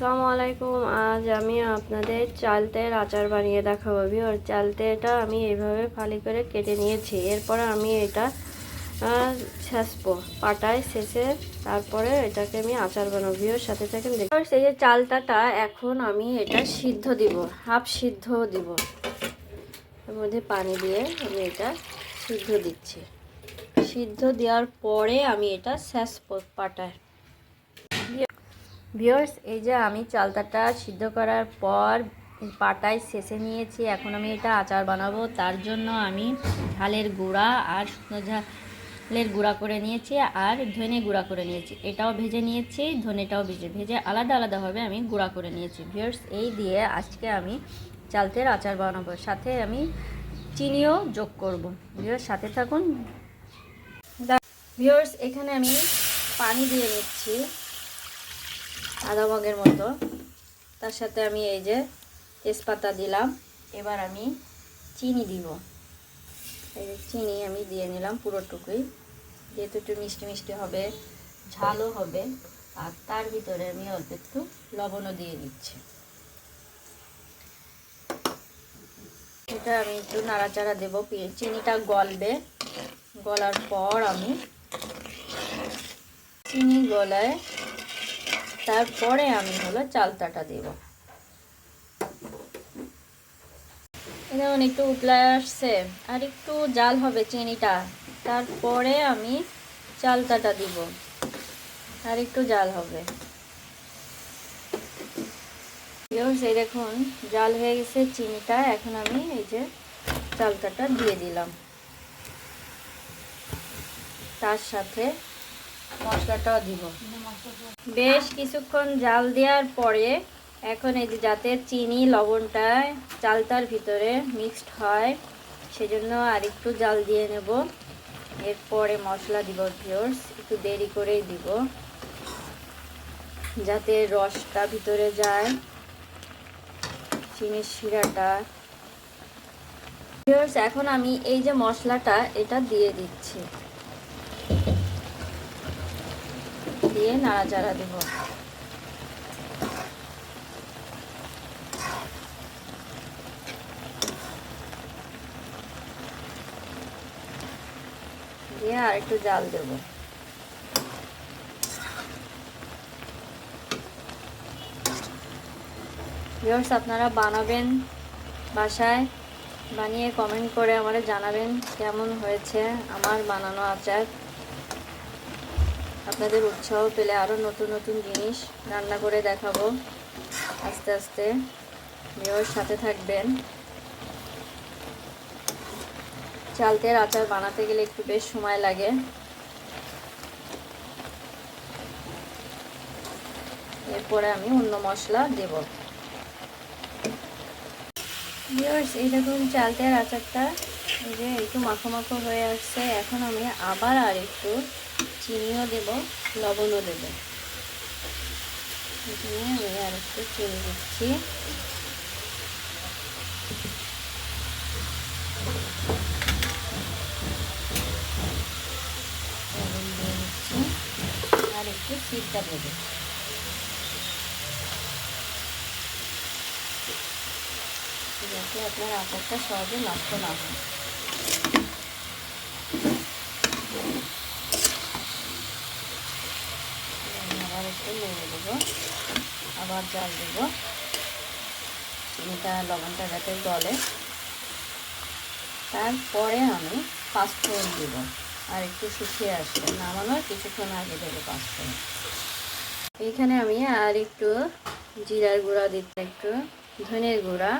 আসসালামু আলাইকুম। আজ আমি আপনাদের চালতের আচার বানিয়ে দেখাবো ভিওর চালতেটা আমি এইভাবে ফালি করে কেটে নিয়েছি। এরপর আমি এটা ছেঁচবো। পাটায় শেষে তারপরে এটাকে আমি আচার বানাবো। ভিওর সাথে থাকেন সেই যে চালতাটা, এখন আমি এটা সিদ্ধ দিব। হাফ সিদ্ধ দিব। এর মধ্যে পানি দিয়ে আমি এটা সিদ্ধ দিচ্ছি। সিদ্ধ দেওয়ার পরে আমি এটা ছেঁচবো পাটায়। ভিওর্স এই যে আমি চালতাটা সিদ্ধ করার পর পাটায় শেষে নিয়েছি। এখন আমি এটা আচার বানাবো। তার জন্য আমি ঝালের গুঁড়া আর শুকনো ঝালের গুঁড়া করে নিয়েছি আর ধনে গুঁড়া করে নিয়েছি। এটাও ভেজে নিয়েছি, ধনেটাও ভেজে ভেজে আলাদা আলাদাভাবে আমি গুঁড়া করে নিয়েছি। ভিওর্স এই দিয়ে আজকে আমি চালতের আচার বানাবো। সাথে আমি চিনিও যোগ করব। ভিওর্স সাথে থাকুন। ভিওর্স এখানে আমি পানি দিয়ে নিচ্ছি। আধা মগের মতো। তার সাথে আমি এই যে তেজপাতা দিলাম। এবার আমি চিনি দিব। এই যে চিনি আমি দিয়ে নিলাম পুরোটুকুই। যেহেতু একটু মিষ্টি মিষ্টি হবে, ঝালও হবে, আর তার ভিতরে আমি অল্প একটু লবণও দিয়ে দিচ্ছি। এটা আমি একটু নাড়াচাড়া দেবো। চিনিটা গলবে। গলার পর আমি চিনি গলায় তারপরে আমি হলো চালতাটা দেব। যেমন একটু উতলা আসছে, আর একটু জাল হবে চিনিটা। তারপরে আমি চালতাটা দিব, আর একটু জাল হবে। সেই দেখুন, জাল হয়ে গেছে চিনিটা, এখন আমি এই যে চালতাটা দিয়ে দিলাম। তার সাথে মশলাটাও দিব। বেশ কিছুক্ষণ জাল দেওয়ার পরে এখন এই যে যাতে চিনি, লবণটা চালতার ভিতরে মিক্সড হয়, সেজন্য আর একটু জাল দিয়ে নেব। এরপরে মশলা দিব ভিওর্স একটু দেরি করেই দিব। যাতে রসটা ভিতরে যায়, চিনির শিরাটা। ভিওর্স এখন আমি এই যে মশলাটা, এটা দিয়ে দিচ্ছি। দিয়ে নাড়াচাড়া দেব। দিয়ে আর একটু জাল দেব। ভিউয়ার্স আপনারা বানাবেন বাসায়, বানিয়ে কমেন্ট করে আমাদের জানাবেন কেমন হয়েছে আমার বানানো আচার। আপনাদের উৎসাহ পেলে আরও নতুন নতুন জিনিস রান্না করে দেখাবো। আস্তে আস্তে মেয়ের সাথে থাকবেন। চালতের আচার বানাতে গেলে একটু বেশ সময় লাগে। এরপরে আমি অন্য মশলা দেব। ভিউয়ার্স, এই দেখুন চালতের আচারটা। যে একটু মাখো মাখো হয়ে আসছে। এখন আমি আবার আর একটু চিনিও দেব, লবণও দেব। এখানে আমি আর একটু চিনি দিচ্ছি। আর একটু সিটটা দেবো। যাতে আপনার আচারটা সহজে নষ্ট না হয় আমি আবার একটু নেড়ে দেবো। আবার জল দেবো। চিনিটা লবণটা যাতে গলে। তারপরে আমি পাঁচফোড়ন দেব। আর একটু শুকিয়ে আসবে নামানোর কিছুক্ষণ আগে দেবো পাঁচফোড়ন। এইখানে আমি আর একটু জিরার গুঁড়া দিতে, একটু ধনের গুঁড়া।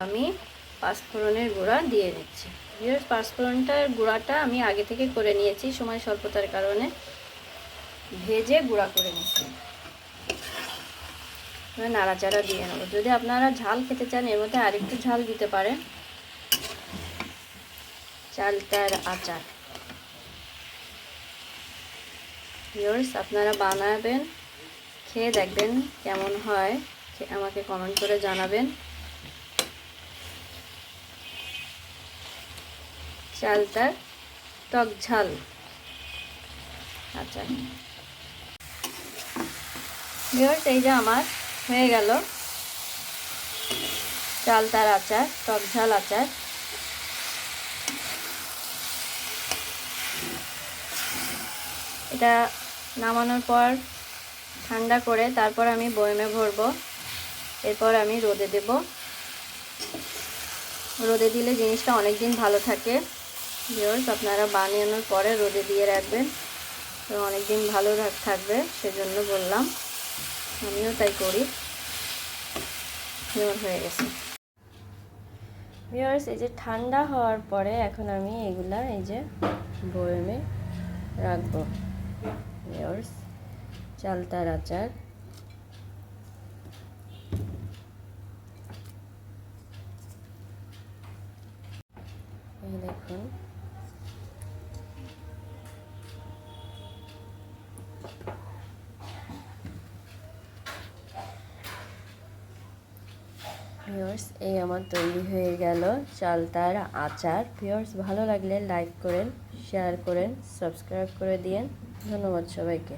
আমি পাঁচফোড়নের গুঁড়া দিয়ে দিচ্ছি। ভিউয়ার্স পাঁচফোড়নটার গুঁড়াটা আমি আগে থেকে করে নিয়েছি, সময় স্বল্পতার কারণে। ভেজে গুঁড়া করে নিচ্ছি। নাড়াচাড়া দিয়ে নেব। যদি আপনারা ঝাল খেতে চান, এর মধ্যে আরেকটু ঝাল দিতে পারেন। চালটার আচার। ভিউয়ার্স আপনারা বানাবেন, খেয়ে দেখবেন কেমন হয়। আমাকে কমেন্ট করে জানাবেন। চালটার টক ঝাল আচ্ছা। ভিউয়ার্স এই যে আমার, হয়ে গেল। চালতার আচার টক ঝাল আচার। এটা নামানোর পর ঠান্ডা করে তারপর আমি বয়মে ভরবো। এরপর আমি রোদে দেব। রোদে দিলে জিনিসটা অনেক দিন ভালো থাকে। ভিউয়ার্স আপনারা বানানোর পরে রোদে দিয়ে রাখবেন। তো অনেক দিন ভালো থাক- থাকবে, সেজন্য বললাম। আমিও তাই করি। যেমন হয়ে গেছে। ভিউয়ার্স এই যে ঠান্ডা হওয়ার পরে এখন আমি এগুলা, এই যে বয়মে রাখব। ভিউয়ার্স চালতার আচার। দেখুন। ভিউয়ার্স এই আমার তৈরি হয়ে গেল চালতার আচার। ভিওর্স ভালো লাগলে লাইক করেন শেয়ার করেন সাবস্ক্রাইব করে দিয়েন। ধন্যবাদ সবাইকে।